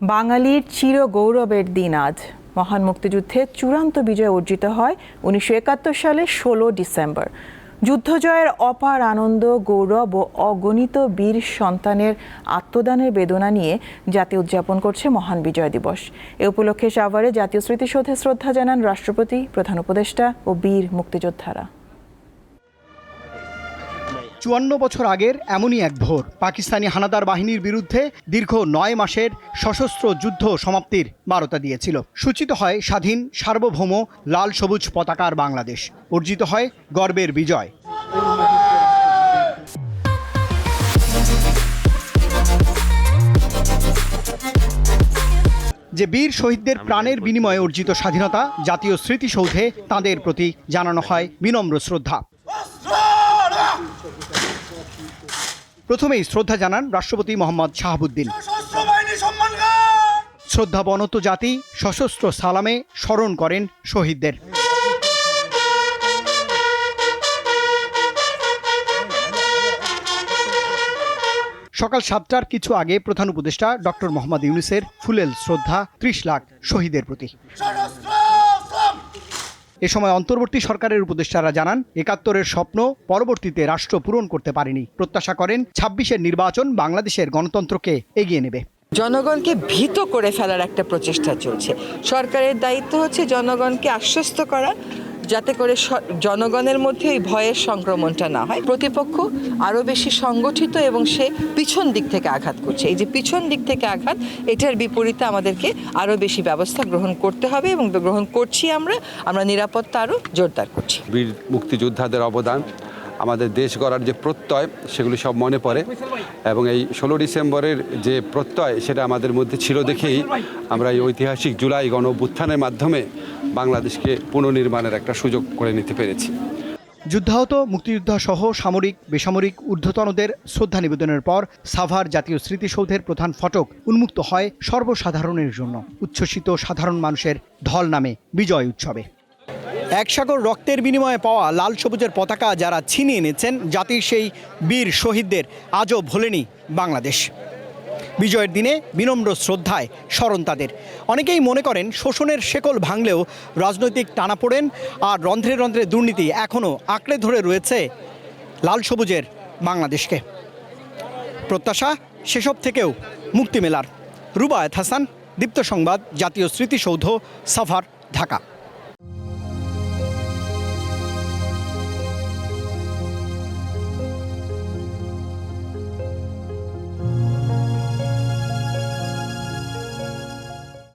বাঙালির চির গৌরবের দিন আজ। মহান মুক্তিযুদ্ধে চূড়ান্ত বিজয় অর্জিত হয় উনিশশো একাত্তর সালে ষোলো ডিসেম্বর। যুদ্ধজয়ের অপার আনন্দ, গৌরব ও অগণিত বীর সন্তানের আত্মদানের বেদনা নিয়ে জাতি উদযাপন করছে মহান বিজয় দিবস। এ উপলক্ষে সাভারে জাতীয় স্মৃতিসৌধে শ্রদ্ধা জানান রাষ্ট্রপতি, প্রধান উপদেষ্টা ও বীর মুক্তিযোদ্ধারা। চুয়ান্ন বছর আগের এমনই এক ভোর পাকিস্তানি হানাদার বাহিনীর বিরুদ্ধে দীর্ঘ নয় মাসের সশস্ত্র যুদ্ধ সমাপ্তির বারতা দিয়েছিল। সূচিত হয় স্বাধীন, সার্বভৌম, লাল সবুজ পতাকার বাংলাদেশ। অর্জিত হয় গর্বের বিজয়। যে বীর শহীদদের প্রাণের বিনিময়ে অর্জিত স্বাধীনতা, জাতীয় স্মৃতিসৌধে তাঁদের প্রতি জানানো হয় বিনম্র শ্রদ্ধা। প্রথমেই শ্রদ্ধা জানান রাষ্ট্রপতি মোহাম্মদ শাহাবুদ্দিন। গান শ্রদ্ধাবনত জাতি সশস্ত্র সালামে স্মরণ করেন শহীদদের। সকাল সাতটার কিছু আগে প্রধান উপদেষ্টা ডক্টর মোহাম্মদ ইউনুসের ফুলেল শ্রদ্ধা ত্রিশ লাখ শহীদের প্রতি। এ সময় অন্তর্বর্তী সরকারের উপদেষ্টারা জানান, একাত্তরের স্বপ্ন পরবর্তীতে রাষ্ট্র পূরণ করতে পারেনি। প্রত্যাশা করেন, ছাব্বিশের নির্বাচন বাংলাদেশের গণতন্ত্রকে এগিয়ে নেবে। জনগণকে ভীত করে ফেলার একটা প্রচেষ্টা চলছে। সরকারের দায়িত্ব হচ্ছে জনগণকে আশ্বস্ত করা যাতে করে জনগণের মধ্যে এই ভয়ের সংক্রমণটা না হয়। প্রতিপক্ষ আরও বেশি সংগঠিত এবং সে পিছন দিক থেকে আঘাত করছে। এই যে পিছন দিক থেকে আঘাত, এটার বিপরীতে আমাদেরকে আরও বেশি ব্যবস্থা গ্রহণ করতে হবে এবং গ্রহণ করছি আমরা। আমরা নিরাপত্তা আরও জোরদার করছি। বীর মুক্তিযোদ্ধাদের অবদান আমাদের দেশ গড়ার যে প্রত্যয়, সেগুলি সব মনে পড়ে। এবং এই ষোলো ডিসেম্বরের যে প্রত্যয়, সেটা আমাদের মধ্যে ছিল দেখেই আমরা এই ঐতিহাসিক জুলাই গণ মাধ্যমে বাংলাদেশকে পুনর্নির্মাণের একটা সুযোগ করে নিতে পেরেছি। যুদ্ধাহত, মুক্তিযোদ্ধা সহ সামরিক, বেসামরিক ঊর্ধ্বতনদের শ্রদ্ধা নিবেদনের পর সাভার জাতীয় স্মৃতিসৌধের প্রধান ফটক উন্মুক্ত হয় সর্বসাধারণের জন্য। উচ্ছ্বসিত সাধারণ মানুষের ঢল নামে বিজয় উৎসবে। এক সাগর রক্তের বিনিময়ে পাওয়া লাল সবুজের পতাকা যারা ছিনিয়ে এনেছেন জাতির সেই বীর শহীদদের আজও ভোলেনি বাংলাদেশ। বিজয়ের দিনে বিনম্র শ্রদ্ধায় স্মরণ তাদের। অনেকেই মনে করেন শোষণের শেকল ভাঙলেও রাজনৈতিক টানাপোড়েন আর রন্ধ্রে রন্ধ্রে দুর্নীতি এখনও আঁকড়ে ধরে রয়েছে লাল সবুজের বাংলাদেশকে। প্রত্যাশা সেসব থেকেও মুক্তি মেলার। রুবায়ত হাসান, দীপ্ত সংবাদ, জাতীয় স্মৃতিসৌধ, সাভার, ঢাকা।